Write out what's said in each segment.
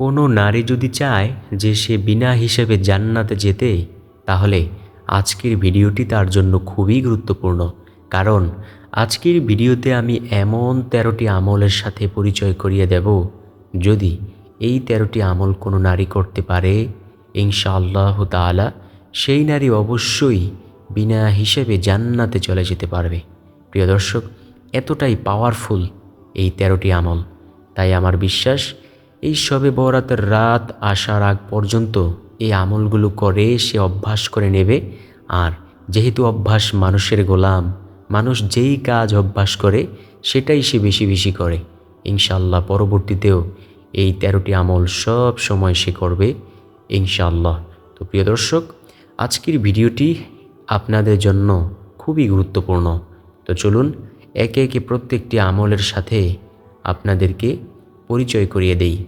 কোনো নারী যদি চায় যে সে বিনা হিসেবে জান্নাতে যেতে, তাহলে আজকের ভিডিওটি তার জন্য খুবই গুরুত্বপূর্ণ। কারণ আজকের ভিডিওতে আমি এমন তেরোটি আমলের সাথে পরিচয় করিয়ে দেব। যদি এই তেরোটি আমল কোনো নারী করতে পারে, ইনশাআল্লাহ তাআলা সেই নারী অবশ্যই বিনা হিসেবে জান্নাতে চলে যেতে পারবে। প্রিয় দর্শক, এতটাই পাওয়ারফুল এই তেরোটি আমল। তাই আমার বিশ্বাস এই সবে বরাতের রাত আসার আগ পর্যন্ত এই আমলগুলো করে সে অভ্যাস করে নেবে। আর যেহেতু অভ্যাস মানুষের গোলাম, মানুষ যেই কাজ অভ্যাস করে, সেটাই সে বেশি বেশি করে। ইনশাল্লাহ পরবর্তীতেও এই তেরোটি আমল সব সময় সে করবে ইনশাল্লাহ তো প্রিয় দর্শক, আজকের ভিডিওটি আপনাদের জন্য খুবই গুরুত্বপূর্ণ। তো চলুন, একে একে প্রত্যেকটি আমলের সাথে আপনাদেরকে পরিচয় করিয়ে দেই।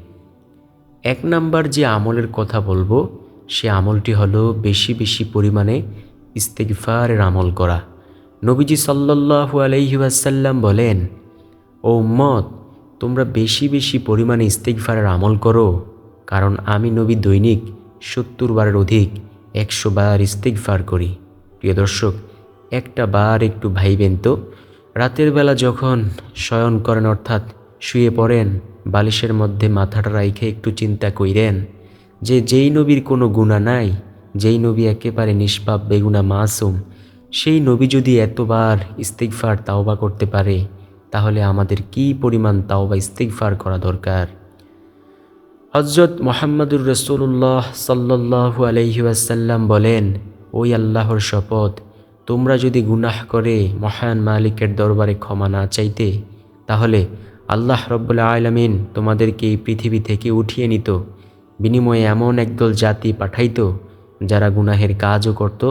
এক নাম্বার যে আমলের কথা বলব, সে আমলটি হলো বেশি বেশি পরিমাণে ইস্তেগফারের আমল করা। নবীজি সাল্লাল্লাহু আলাইহি ওয়াসাল্লাম বলেন, ও উম্মত, তোমরা বেশি বেশি পরিমাণে ইস্তেগফারের আমল করো, কারণ আমি নবী দৈনিক সত্তর বারের অধিক একশো বার ইস্তেগফার করি। প্রিয় দর্শক, একটা বার একটু ভাইবেন তো। রাতের বেলা যখন শয়ন করেন, অর্থাৎ শুয়ে পড়েন বালিশের মধ্যে মাথাটা রাইখে একটু চিন্তা কইরেন যে যেই নবীর কোনো গুণা নাই, যেই নবী একেবারে নিষ্পাপ, বেগুনা মাসুম, সেই নবী যদি এতবার ইস্তিগফার, তাওবা করতে পারে, তাহলে আমাদের কি পরিমাণ তাওবা, ইস্তিগফার করা দরকার? হজরত মোহাম্মদুর রসুল্লাহ সাল্লাহু আলহি আসাল্লাম বলেন, ওই আল্লাহর শপথ, তোমরা যদি গুনাহ করে মহান মালিকের দরবারে ক্ষমা না চাইতে, তাহলে আল্লাহ রব্বুল্লা আলমিন তোমাদেরকে এই পৃথিবী থেকে উঠিয়ে নিত, বিনিময়ে এমন একদল জাতি পাঠাইত, যারা গুনাহের কাজও করত,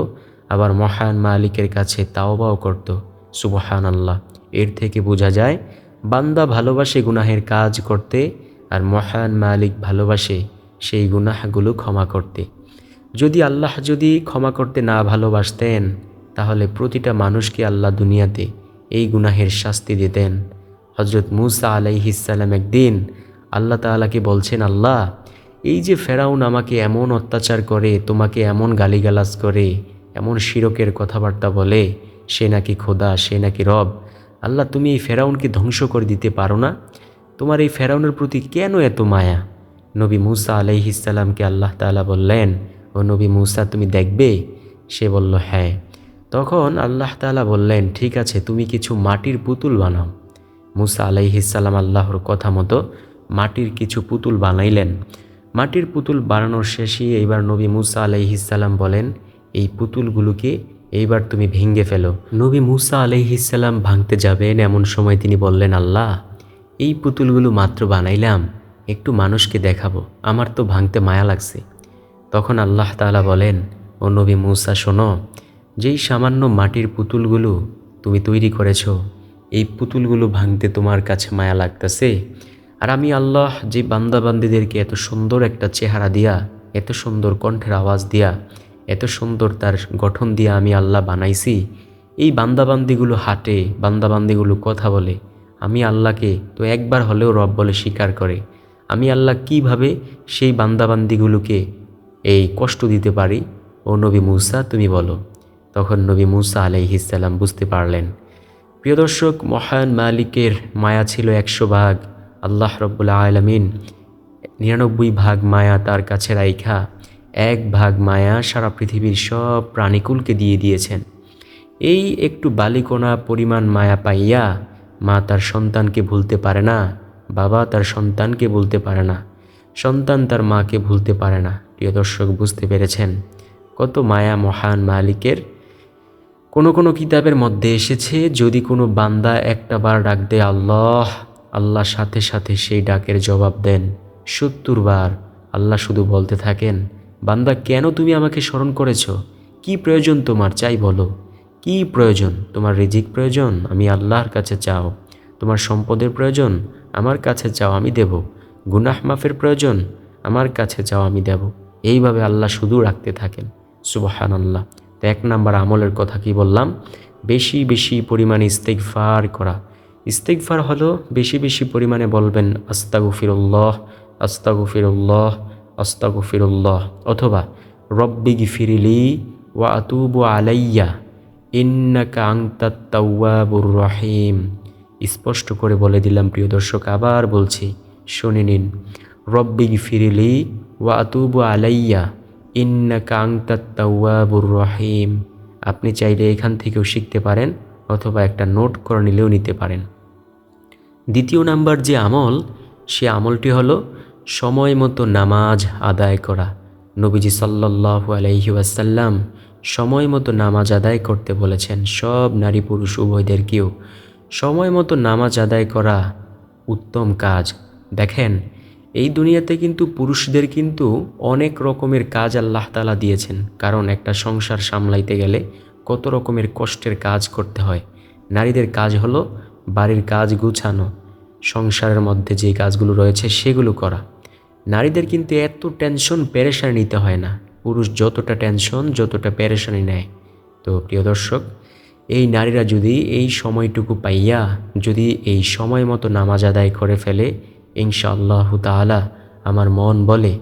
আবার মহান মালিকের কাছে তাওবাও করত। সুবহান আল্লাহ এর থেকে বোঝা যায়, বান্দা ভালোবাসে গুনাহের কাজ করতে, আর মহান মালিক ভালোবাসে সেই গুনাহগুলো ক্ষমা করতে। যদি আল্লাহ যদি ক্ষমা করতে না ভালোবাসতেন, তাহলে প্রতিটা মানুষকে আল্লাহ দুনিয়াতে এই গুনাহের শাস্তি দিতেন। হজরত মুসা আলাইহিসাল্লাম একদিন আল্লাহ তালাকে বলছেন, আল্লাহ, এই যে ফেরাউন আমাকে এমন অত্যাচার করে, তোমাকে এমন গালিগালাজ করে, এমন শিরকের কথাবার্তা বলে, সে নাকি খোদা, সে নাকি রব, আল্লাহ, তুমি এই ফেরাউনকে ধ্বংস করে দিতে পারো না? তোমার এই ফেরাউনের প্রতি কেন এত মায়া? নবী মুসা আলাইহিসাল্লামকে আল্লাহ তালা বললেন, ও নবী মুসা, তুমি দেখবে? সে বলল হ্যাঁ। তখন আল্লাহ তালা বললেন, ঠিক আছে, তুমি কিছু মাটির পুতুল বানাও। মুসা আলাইহিসাল্লাম আল্লাহর কথা মতো মাটির কিছু পুতুল বানাইলেন। মাটির পুতুল বানানোর শেষে এইবার নবী মুসা আলাইহিসাল্লাম বলেন, এই পুতুলগুলোকে এইবার তুমি ভেঙ্গে ফেলো। নবী মুসা আলাইহিসাল্লাম ভাঙতে যাবেন এমন সময় তিনি বললেন, আল্লাহ, এই পুতুলগুলো মাত্র বানাইলাম, একটু মানুষকে দেখাবো, আমার তো ভাঙতে মায়া লাগছে। তখন আল্লাহ তাআলা বলেন, ও নবী মুসা, শোনো, যেই সামান্য মাটির পুতুলগুলো তুমি তৈরি করেছ এই পুতুলগুলো ভাঙতে তোমার কাছে মায়া লাগতেছে? আর আমি আল্লাহ যে বান্দাবান্দিদেরকে এত সুন্দর একটা চেহারা দিয়া, এত সুন্দর কণ্ঠের আওয়াজ দিয়া, এত সুন্দর তার গঠন দিয়া আমি আল্লাহ বানাইছি, এই বান্দাবান্দিগুলো হাঁটে, বান্দাবান্দিগুলো কথা বলে, আমি আল্লাহকে তো একবার হলেও রব বলে স্বীকার করে, আমি আল্লাহ কীভাবে সেই বান্দাবান্দিগুলোকে এই কষ্ট দিতে পারি? ও নবী মুসা, তুমি বলো। তখন নবী মুসা আলাইহিসাল্লাম বুঝতে পারলেন প্রিয় দর্শক, মহান মালিকের মায়া ছিল একশো ভাগ। আল্লাহ রব্বুল্লা আলমিন নিরানব্বই ভাগ মায়া তার কাছে রাইখা, এক ভাগ মায়া সারা পৃথিবীর সব প্রাণীকুলকে দিয়ে দিয়েছেন। এই একটু বালিকোনা পরিমাণ মায়া পাইয়া মা তার সন্তানকে ভুলতে পারে না, বাবা তার সন্তানকে ভুলতে পারে না, সন্তান তার মাকে ভুলতে পারে না। প্রিয় দর্শক, বুঝতে পেরেছেন কত মায়া মহান মালিকের? কোনো কোনো কিতাবের মধ্যে এসেছে, যদি কোনো বান্দা একটা বার ডাক দেয়, আল্লাহ আল্লাহ সাথে সাথে সেই ডাকের জবাব দেন। সত্তর বার আল্লাহ শুধু বলতে থাকেন, বান্দা, কেন তুমি আমাকে স্মরণ করেছ? কি প্রয়োজন তোমার? চাই বলো। কি প্রয়োজন? তোমার রিজিক প্রয়োজন? আমি আল্লাহর কাছে চাও। তোমার সম্পদের প্রয়োজন? আমার কাছে চাও, আমি দেব। গুনাহ মাফের প্রয়োজন? আমার কাছে চাও, আমি দেব। এইভাবে আল্লাহ শুধু রাখতে থাকেন। সুবহান আল্লাহ তো এক নাম্বার আমলের কথা কি বললাম? বেশি বেশি পরিমাণে ইস্তেকফার করা। ইস্তেকফার হলো বেশি বেশি পরিমাণে বলবেন, আস্তাগফিরুল্লাহ আস্তাগফিরুল্লাহ আস্তাগফিরুল্লাহ। অথবা, রব্বি গিফিরিলি ওয়া আতুবু আলাইয়া, ইন্নাকা আংতাত তাওয়াবুর রহিম। স্পষ্ট করে বলে দিলাম, প্রিয় দর্শক, আবার বলছি, শুনে নিন। রব্বি গিফিরিলি ওয়া আতুবু আলাইয়া আংতাত তাওয়াবুর রহিম। আপনি চাইলে এখান থেকেও শিখতে পারেন অথবা একটা নোট করে নিলেও নিতে পারেন। দ্বিতীয় নাম্বার যে আমল, সে আমলটি হলো সময় মতো নামাজ আদায় করা। নবীজি সাল্লাল্লাহু আলাইহি ওয়াসাল্লাম সময় মতো নামাজ আদায় করতে বলেছেন, সব নারী পুরুষ উভয়দেরকেও সময় মতো নামাজ আদায় করা উত্তম কাজ। দেখেন এই দুনিয়াতে কিন্তু পুরুষদের কিন্তু অনেক রকমের কাজ আল্লাহ তালা দিয়েছেন। কারণ একটা সংসার সামলাইতে গেলে কত রকমের কষ্টের কাজ করতে হয়। নারীদের কাজ হলো বাড়ির কাজ গুছানো, সংসারের মধ্যে যে কাজগুলো রয়েছে সেগুলো করা। নারীদের কিন্তু এত টেনশন, পেরেশানি নিতে হয় না। পুরুষ যতটা টেনশন, যতটা পেরেশানি নেয়। তো প্রিয় দর্শক, এই নারীরা যদি এই সময়টুকু পাইয়া, যদি এই সময় মতো নামাজ আদায় করে ফেলে ইনশাআল্লাহ তাআলা, আমার মন বলে,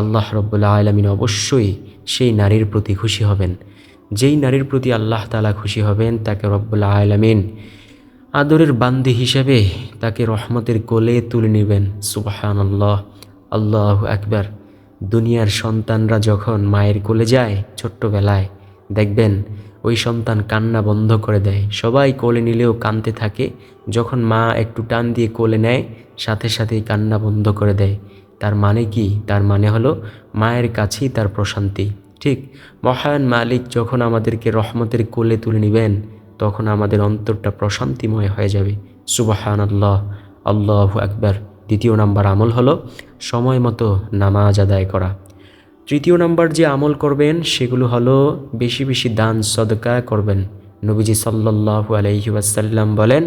আল্লাহ রব্বুল্লা আলমিন অবশ্যই সেই নারীর প্রতি খুশি হবেন। যেই নারীর প্রতি আল্লাহ তাআলা খুশি হবেন, তাকে রব্বুল্লা আলমিন আদরের বান্দি হিসেবে তাকে রহমতের কোলে তুলে নেবেন। সুবাহান আল্লাহ আল্লাহ একবার দুনিয়ার সন্তানরা যখন মায়ের কোলে যায় ছোট্টবেলায়, দেখবেন ওই সন্তান কান্না বন্ধ করে দেয়। সবাই কোলে নিলেও কানতে থাকে। যখন মা একটু টান দিয়ে কোলে নেয়, সাথে সাথেই কান্না বন্ধ করে দেয়। তার মানে কি? তার মানে হলো, মায়ের কাছেই তার প্রশান্তি। ঠিক মহান মালিক যখন আমাদেরকে রহমতের কোলে তুলে নেবেন, তখন আমাদের অন্তরটা প্রশান্তিময় হয়ে যাবে। সুবাহান আল্লাহ আল্লাহ একবার দ্বিতীয় নাম্বার আমল হলো, সময় মতো নামাজ আদায় করা। তৃতীয় নাম্বার যে আমল করবেন, সেগুলো হলো বেশি বেশি দান, সদকা করবেন। নবীজি সাল্লাহ আলহি ওয়াসাল্লাম বলেন,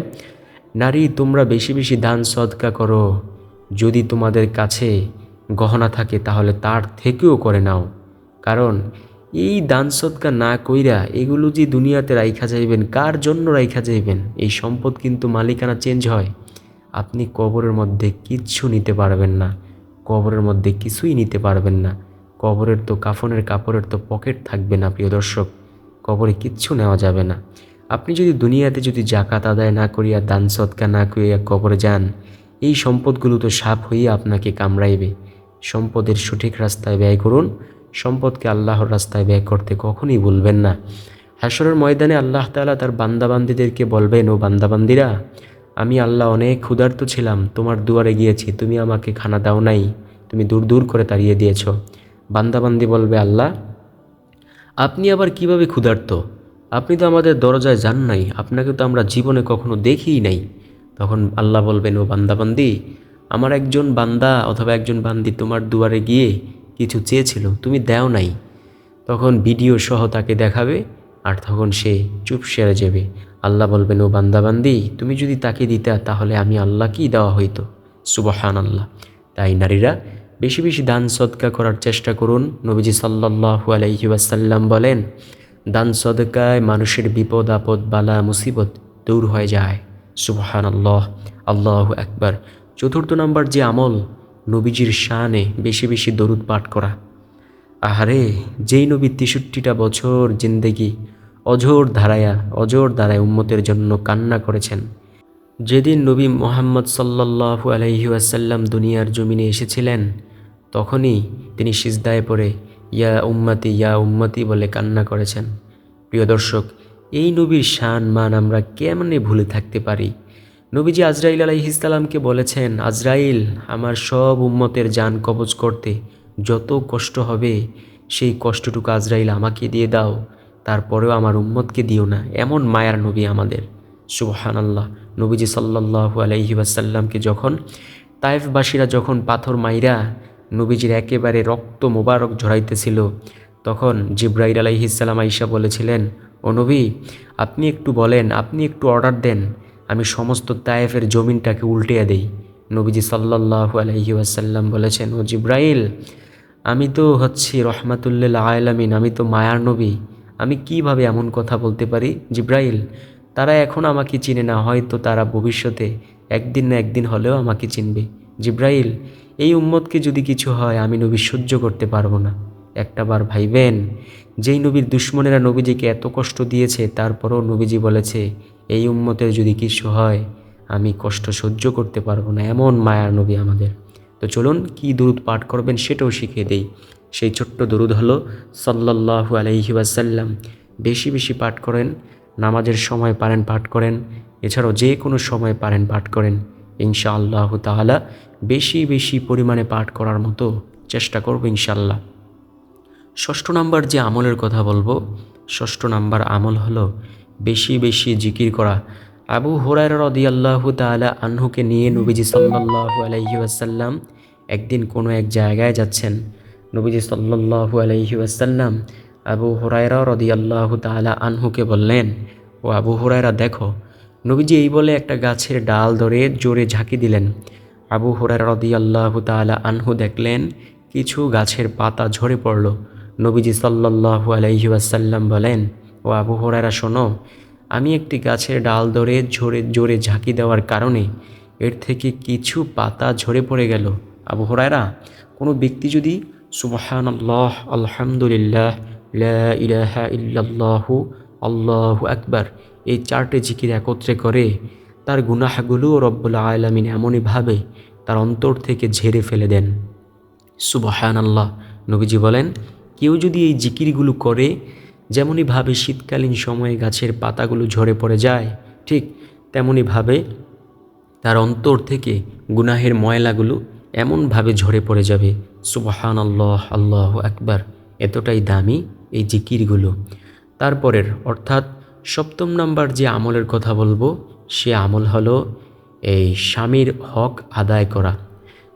নারী, তোমরা বেশি বেশি দান, সদকা করো। যদি তোমাদের কাছে গহনা থাকে, তাহলে তার থেকেও করে নাও। কারণ, এই দান, সদকা না কইরা এগুলো যে দুনিয়াতে রাইখা যাইবেন, কার জন্য রাইখা যাইবেন? এই সম্পদ কিন্তু মালিকানা চেঞ্জ হয়। আপনি কবরের মধ্যে কিচ্ছু নিতে পারবেন না। কবরের মধ্যে কিছুই নিতে পারবেন না। কবরের তো কাফনের কাপড়ের তো পকেট থাকবে না, প্রিয় দর্শক। কবরে কিচ্ছু নেওয়া যাবে না। আপনি যদি দুনিয়াতে যদি জাকাত আদায় না করিয়া দান সৎকা না করিয়া কবরে যান, এই সম্পদগুলো তো সাপ হয়ে আপনাকে কামড়াইবে। সম্পদের সঠিক রাস্তায় ব্যয় করুন, সম্পদকে আল্লাহর রাস্তায় ব্যয় করতে কখনই বলবেন না। হাসরের ময়দানে আল্লাহ তালা তার বান্দাবান্দিদেরকে বলবেন, ও বান্দাবান্দিরা, আমি আল্লাহ অনেক ক্ষুধার্ত ছিলাম, তোমার দুয়ারে গিয়েছি, তুমি আমাকে খানা দাও নাই, তুমি দূর দূর করে তাড়িয়ে দিয়েছ। বান্দাবান্দি বলবে আল্লাহ, আপনি আবার কীভাবে ক্ষুধার্ত? আপনি তো আমাদের দরজায় যান নাই, আপনাকে তো আমরা জীবনে কখনো দেখিই নাই। তখন আল্লাহ বলবেন, ও বান্দাবান্দি, আমার একজন বান্দা অথবা একজন বান্দি তোমার দুয়ারে গিয়ে কিছু চেয়েছিল, তুমি দেও নাই। তখন ভিডিও সহ তাকে দেখাবে, আর তখন সে চুপ সেরে যাবে। আল্লাহ বলবেন, ও বান্দাবান্দি, তুমি যদি তাকে দিতা, তাহলে আমি আল্লাহ আল্লাহকেই দেওয়া হইতো। সুবহান আল্লাহ তাই নারীরা বেশি বেশি দান সদকা করার চেষ্টা করুন, নবীজি সাল্লাহু আলাইহি বলেন, দান সদকায় মানুষের বিপদ, আপদ, বালা, মুসিবত দূর হয়ে যায়। সুবহান আল্লাহ আল্লাহ একবার চতুর্থ নম্বর যে আমল, নবীজির শানে বেশি বেশি দরুদ পাঠ করা। আহারে, যেই নবী তেষট্টিটা বছর জিন্দেগি, অঝোর ধারায়া অজোর ধারায় উম্মতের জন্য কান্না করেছেন। যেদিন নবী মোহাম্মদ সাল্লাহু আলহি আসাল্লাম দুনিয়ার জমিনে এসেছিলেন তখনই তিনি সিজদায় পড়ে ইয়া উম্মতি ইয়া উম্মতি বলে কান্না করেছেন। প্রিয় দর্শক, এই নবীর শান, মান আমরা কেমনে ভুলে থাকতে পারি? নবীজি আজরাইল আলাইহিসাল্লামকে বলেছেন, আজরাইল, আমার সব উম্মতের যান কবজ করতে যত কষ্ট হবে, সেই কষ্টটুকু আজরাইল আমাকে দিয়ে দাও, তারপরেও আমার উম্মতকে দিও না। এমন মায়ার নবী আমাদের। সুবহান আল্লাহ নবীজি সাল্লাহু আলাইহি ওয়াসাল্লামকে যখন তাইফবাসীরা যখন পাথর মাইরা নবীজির একেবারে রক্ত মোবারক ঝরাইতেছিল। তখন জিব্রাইল আলাইহিসাল্লাম আইসা বলেছিলেন, ও নবী, আপনি একটু বলেন, আপনি একটু অর্ডার দেন, আমি সমস্ত তায়েফের জমিনটাকে উল্টিয়ে দেই। নবীজি সাল্লাহু আলহি ওয়াসাল্লাম বলেছেন, ও জিব্রাইল, আমি তো হচ্ছি রহমাতুল্লিল আলামিন, আমি তো মায়ার নবী, আমি কীভাবে এমন কথা বলতে পারি? জিব্রাইল, তারা এখন আমাকে চিনে না, হয়তো তারা ভবিষ্যতে একদিন না একদিন হলেও আমাকে চিনবে। জিব্রাইল এই উম্মতকে যদি কিছু হয়, আমি নবী সহ্য করতে পারব না। একটাবার ভাইবেন, যেই নবীর দুশ্মনেরা নবীজিকে এত কষ্ট দিয়েছে, তারপরও নবীজি বলেছে, এই উম্মতের যদি কিছু হয়, আমি কষ্ট সহ্য করতে পারব না। এমন মায়ার নবী আমাদের। তো চলুন, কি দরুদ পাঠ করবেন সেটাও শিখিয়ে দেই। সেই ছোট্ট দরুদ হলো, সাল্লাল্লাহু আলাইহি ওয়াসাল্লাম। বেশি বেশি পাঠ করেন, নামাজের সময় পারেন, পাঠ করেন। এছাড়াও যে কোনো সময় পারেন, পাঠ করেন। ইনশা আল্লাহ তাহলা বেশি বেশি পরিমাণে পাঠ করার মতো চেষ্টা করব ইনশাল্লাহ ষষ্ঠ নাম্বার যে আমলের কথা বলব, ষষ্ঠ নাম্বার আমল হলো বেশি বেশি জিকির করা। আবু হুরায়রা রদিয়াল্লাহু তাআলা আনহুকে নিয়ে নবীজি সাল্লাল্লাহু আলাইহি ওয়াসাল্লাম একদিন কোনো এক জায়গায় যাচ্ছেন। নবীজি সাল্লাল্লাহু আলাইহি ওয়াসাল্লাম আবু হুরায়রা রদিয়াল্লাহু তাআলা আনহুকে বললেন, ও আবু হুরায়রা, দেখো নবীজি এই বলে একটা গাছের ডাল ধরে জোরে ঝাঁকি দিলেন। আবু হুরায়রা রদিয়াল্লাহু তাআলা আনহু দেখলেন, কিছু গাছের পাতা ঝরে পড়ল। নবীজি সাল্লাল্লাহু আলাইহি ওয়াসাল্লাম বলেন, ও আবু হুরায়রা, শোনো, আমি একটি গাছের ডাল ধরে ঝরে, জোরে ঝাঁকি দেওয়ার কারণে এর থেকে কিছু পাতা ঝরে পড়ে গেল। আবু হুরায়রা, কোনো ব্যক্তি যদি সুবহান আল্লাহ আলহামদুলিল্লাহ ইলাহা ইল্লাল্লাহু, আল্লাহু আকবার এই চারটে জিকির একত্রে করে তার গুনাহগুলো রব্বুল আলমিন এমনইভাবে তার অন্তর থেকে ঝেড়ে ফেলে দেন। সুবহান আল্লাহ নবীজি বলেন, কেউ যদি এই জিকিরগুলো করে, যেমনইভাবে শীতকালীন সময়ে গাছের পাতাগুলো ঝরে পড়ে যায়, ঠিক তেমনইভাবে তার অন্তর থেকে গুনাহের ময়লাগুলো এমনভাবে ঝরে পড়ে যাবে। সুবহান আল্লাহ আল্লাহ আকবার, এতটাই দামি এই জিকিরগুলো। তারপরের, অর্থাৎ সপ্তম নাম্বার যে আমলের কথা বলব, সে আমল হলো এই স্বামীর হক আদায় করা।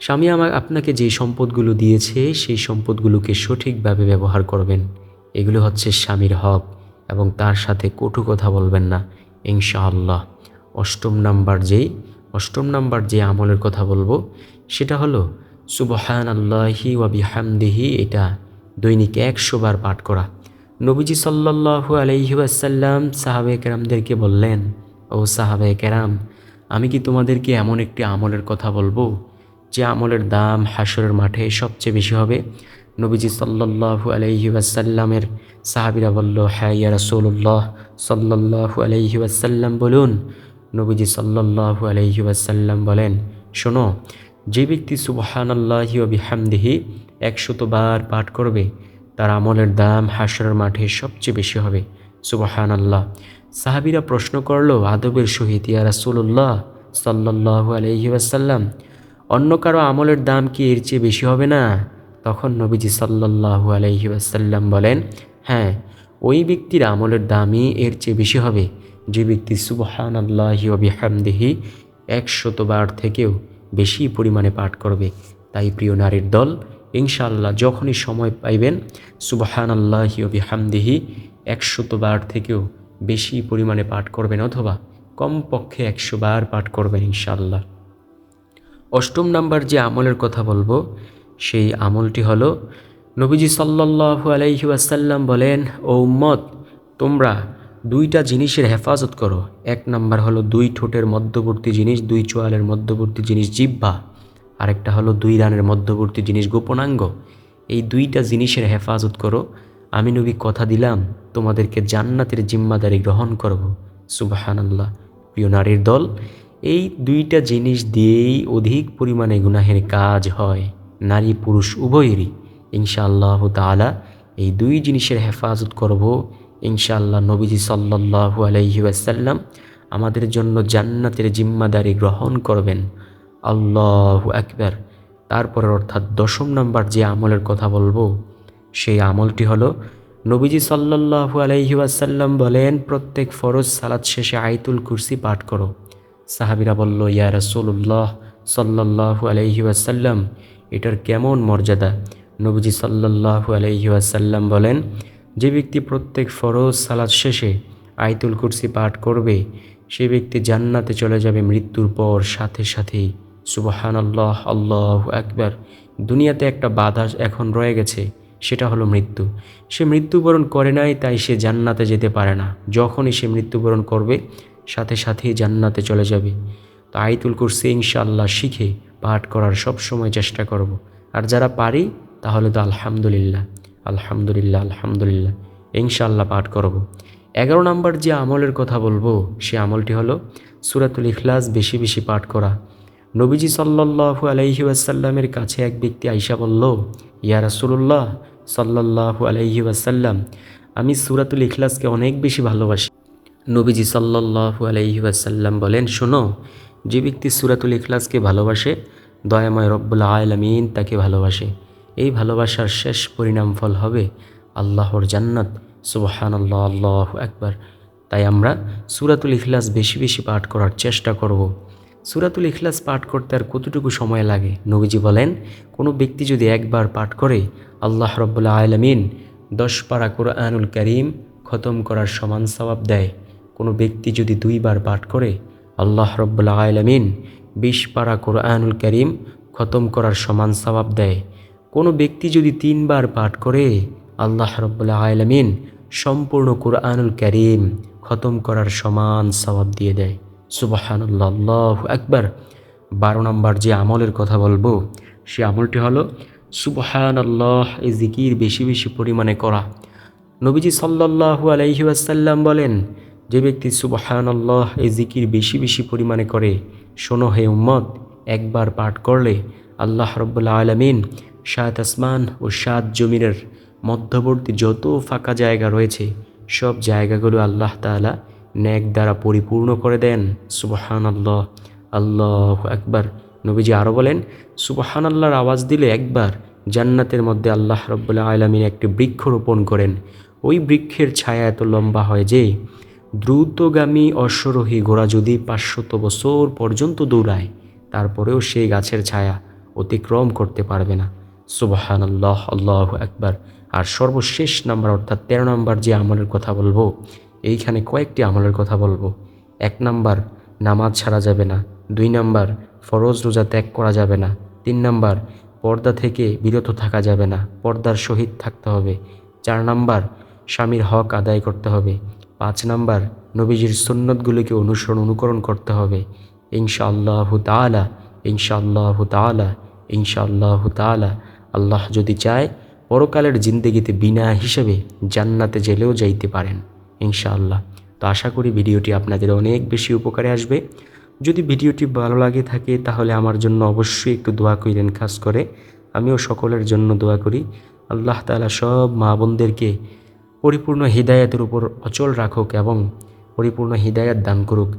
স্বামী আমার আপনাকে যে সম্পদগুলো দিয়েছে, সেই সম্পদগুলোকে সঠিকভাবে ব্যবহার করবেন। এগুলো হচ্ছে স্বামীর হক এবং তার সাথে কটু কথা বলবেন না, ইনশাআল্লাহ। অষ্টম নাম্বার যেই, অষ্টম নাম্বার যে আমলের কথা বলব, সেটা হলো সুবহান আল্লাহি ওয়াবিহামদিহি এটা দৈনিক একশো বার পাঠ করা। নবীজি সাল্লাল্লাহু আলাইহি ওয়াসাল্লাম সাহাবে কেরামদেরকে বললেন, ও সাহাবে কেরাম, আমি কি তোমাদেরকে এমন একটি আমলের কথা বলব যে আমলের দাম হাসরের মাঠে সবচেয়ে বেশি হবে? নবীজি সাল্লাল্লাহু আলাইহি ওয়াসাল্লামের সাহাবিরা বলল হ্যাঁ ইয়া রাসূলুল্লাহ সাল্লাল্লাহু আলাইহি ওয়াসাল্লাম, বলুন। নবীজি সাল্লাল্লাহু আলাইহি ওয়াসাল্লাম বলেন, শোনো, যে ব্যক্তি সুবহানাল্লাহি ওয়া বিহামদিহি একশতবার পাঠ করবে তার আমলের দাম হাসরের মাঠে সবচেয়ে বেশি হবে। সুবহান আল্লাহ সাহাবিরা প্রশ্ন করল, আদবের সহিত ইয়া রাসূলুল্লাহ সাল্লাল্লাহু আলাইহি ওয়াসাল্লাম, অন্য কারও আমলের দাম কি এর চেয়ে বেশি হবে না? তখন নবীজি সাল্লাল্লাহু আলাইহি ওয়াসাল্লাম বলেন হ্যাঁ ওই ব্যক্তির আমলের দামই এর চেয়ে বেশি হবে। যে ব্যক্তি সুবহান আল্লাহি ওবিহামদিহি একশতবার থেকেও বেশি পরিমাণে পাঠ করবে, তাই প্রিয় নারীর দল ইনশাআল্লাহ যখনই সময় পাইবেন সুবহান আল্লাহি ওবিহামদিহি একশতবার থেকেও বেশি পরিমাণে পাঠ করবেন অথবা কমপক্ষে একশো বার পাঠ করবেন ইনশাআল্লাহ। অষ্টম নাম্বার যে আমলের কথা বলব, সেই আমলটি হলো, নবীজি সাল্লাল্লাহু আলাইহি ওয়াসাল্লাম বলেন, ও উম্মত, তোমরা দুইটা জিনিসের হেফাজত করো। এক নাম্বার হলো দুই ঠোঁটের মধ্যবর্তী জিনিস, দুই চোয়ালের মধ্যবর্তী জিনিস জিব্বা আরেকটা হলো দুই রানের মধ্যবর্তী জিনিস গোপনাঙ্গ। এই দুইটা জিনিসের হেফাজত করো। আমি নবী কথা দিলাম, তোমাদেরকে জান্নাতের জিম্মাদারি গ্রহণ করব। সুবাহান আল্লাহ প্রিয় নারীর দল, এই দুইটা জিনিস দিয়েই অধিক পরিমাণে গুনাহের কাজ হয়। নারী পুরুষ উভয়েরই। ইনশাআল্লাহ তালা এই দুই জিনিসের হেফাজত করব। ইনশাআল্লাহ নবীজি আলাইহি ওয়াসাল্লাম আমাদের জন্য জান্নাতের জিম্মাদারি গ্রহণ করবেন। আল্লাহু একবার তারপরে অর্থাৎ দশম নাম্বার যে আমলের কথা বলব, সেই আমলটি হলো, নবীজি সাল্লাল্লাহু আলাইহি ওয়াসাল্লাম বলেন, প্রত্যেক ফরজ সালাদ শেষে আইতুল কুরসি পাঠ করো। সাহাবিরা বলল, ইয়া রাসূলুল্লাহ সাল্লাল্লাহু আলাইহি ওয়াসাল্লাম, এটার কেমন মর্যাদা? নবীজি সাল্লাল্লাহু আলাইহি ওয়াসাল্লাম বলেন, যে ব্যক্তি প্রত্যেক ফরজ সালাদ শেষে আইতুল কুরসি পাঠ করবে, সে ব্যক্তি জান্নাতে চলে যাবে মৃত্যুর পর সাথে সাথেই। সুবহান আল্লাহ আল্লাহ একবার দুনিয়াতে একটা বাধা এখন রয়ে গেছে, সেটা হলো মৃত্যু। সে মৃত্যুবরণ করে নাই, তাই সে জান্নাতে যেতে পারে না। যখনই সে মৃত্যুবরণ করবে, সাথে সাথেই জান্নাতে চলে যাবে। তো আইতুল কুরসি ইনশাআল্লাহ শিখে পাঠ করার সব সময় চেষ্টা করব। আর যারা পারি, তাহলে তো আলহামদুলিল্লাহ আলহামদুলিল্লাহ আলহামদুলিল্লাহ, ইনশাআল্লাহ পাঠ করব। এগারো নম্বর যে আমলের কথা বলব, সে আমলটি হলো সুরাতুল ইখলাস বেশি বেশি পাঠ করা। নবীজি সাল্লাল্লাহু আলাইহি ওয়াসাল্লামের কাছে এক ব্যক্তি আইসা বলল, ইয়া রাসূলুল্লাহ সাল্লাল্লাহু আলাইহি ওয়াসাল্লাম, আমি সুরাতুল ইখলাসকে অনেক বেশি ভালোবাসি। নবীজি সাল্লাল্লাহু আলাইহি ওয়াসাল্লাম বলেন, শোনো, যে ব্যক্তি সুরাতুল ইখলাসকে ভালোবাসে, দয়াময় রব্বুল আলামিন তাকে ভালোবাসে। এই ভালোবাসার শেষ পরিণাম ফল হবে আল্লাহর জান্নাত। সুবহান আল্লাহ আল্লাহ একবার তাই আমরা সুরাতুল ইখলাস বেশি বেশি পাঠ করার চেষ্টা করব। সুরাতুল ইখলাস পাঠ করতে আর কতটুকু সময় লাগে? নবীজি বলেন, কোনো ব্যক্তি যদি একবার পাঠ করে, আল্লাহ রব্বুল্লা আলমিন দশ পারা কোরআনুল করিম খতম করার সমান সবাব দেয়। কোনো ব্যক্তি যদি দুইবার পাঠ করে, আল্লাহ রব্বুল্লা আলমিন বিশ পারা কোরআনুল করিম খতম করার সমান সবাব দেয়। কোনো ব্যক্তি যদি তিনবার পাঠ করে, আল্লাহ রব্বুল্লা আলমিন সম্পূর্ণ কোরআনুল করিম খতম করার সমান সবাব দিয়ে দেয়। সুবাহানুল্লাহ একবার বারো নম্বর যে আমলের কথা বলব, সে আমলটি হলো সুবহান আল্লাহ এই জিকির বেশি বেশি পরিমাণে করা। নবীজি সাল্লাল্লাহু আলাইহি ওয়াসাল্লাম বলেন, যে ব্যক্তি সুবহান আল্লাহ এই জিকির বেশি বেশি পরিমাণে করে, শোনো হে উম্মত, একবার পাঠ করলে আল্লাহ রব্বুল্লা আলমিন সাত আসমান ও সাত জমিনের মধ্যবর্তী যত ফাঁকা জায়গা রয়েছে, সব জায়গাগুলো আল্লাহ তাআলা ন্যাক দ্বারা পরিপূর্ণ করে দেন। সুবহান আল্লাহ আল্লাহ একবার নবীজি আরও বলেন সুবাহান আল্লাহর আওয়াজ দিলে একবার জান্নাতের মধ্যে আল্লাহ রব্বুল্লাহ আলমিন একটি বৃক্ষ রোপণ করেন। ওই বৃক্ষের ছায়া এত লম্বা হয় যে দ্রুতগামী অশ্বরোহী ঘোড়া যদি পাঁচশত বছর পর্যন্ত দৌড়ায়, তারপরেও সেই গাছের ছায়া অতিক্রম করতে পারবে না। সুবহান আল্লাহ আল্লাহ একবার আর সর্বশেষ নাম্বার অর্থাৎ তেরো নাম্বার যে আমলের কথা বলব এইখানে কয়েকটি আমলের কথা বলব। এক নাম্বার, নামাজ ছাড়া যাবে না। দুই নাম্বার, ফরজ রোজা ত্যাগ করা যাবে না। তিন নাম্বার, পর্দা থেকে বিরত থাকা যাবে না। পর্দার সহিত থাকতে হবে। চার নাম্বার, স্বামীর হক আদায় করতে হবে। পাঁচ নাম্বার, নবীজির সুন্নতগুলিকে অনুসরণ, অনুকরণ করতে হবে। ইনশা আল্লাহ তালা ইনশা আল্লাহ তালা ইনশা আল্লাহ তালা আল্লাহ যদি চায়, পরকালের জিন্দগিতে বিনা হিসেবে জান্নাতে জেলেও যাইতে পারেন। ইনশাআল্লাহ। তো আশা করি ভিডিওটি আপনাদের অনেক বেশি উপকারে আসবে। যদি ভিডিওটি ভালো লাগে থাকে তাহলে আমার জন্য অবশ্যই একটু দোয়া করিলেন খাস করে। আমিও সকলের জন্য দোয়া করি। আল্লাহ তালা সব মা বোনদেরকে পরিপূর্ণ হৃদায়তের উপর অচল রাখুক এবং পরিপূর্ণ হৃদায়ত দান করুক।